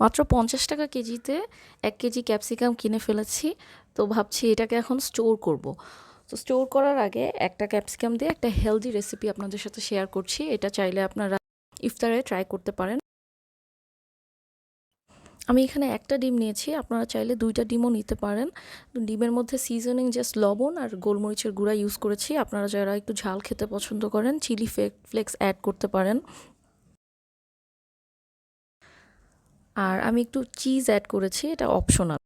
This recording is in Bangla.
মাত্র পঞ্চাশ টাকা কেজিতে এক কেজি ক্যাপসিকাম কিনে ফেলেছি। তো ভাবছি এটাকে এখন স্টোর করব। তো স্টোর করার আগে একটা ক্যাপসিকাম দিয়ে একটা হেলদি রেসিপি আপনাদের সাথে শেয়ার করছি। এটা চাইলে আপনারা ইফতারে ট্রাই করতে পারেন। আমি এখানে একটা ডিম নিয়েছি। আপনারা চাইলে দুইটা ডিমও নিতে পারেন। ডিমের মধ্যে সিজনিং জাস্ট লবণ আর গোলমরিচের গুঁড়া ইউজ করেছি। আপনারা যারা একটু ঝাল খেতে পছন্দ করেন, চিলি ফ্লেক্স অ্যাড করতে পারেন। আর আমি একটু চিজ অ্যাড করেছি এটা অপশনাল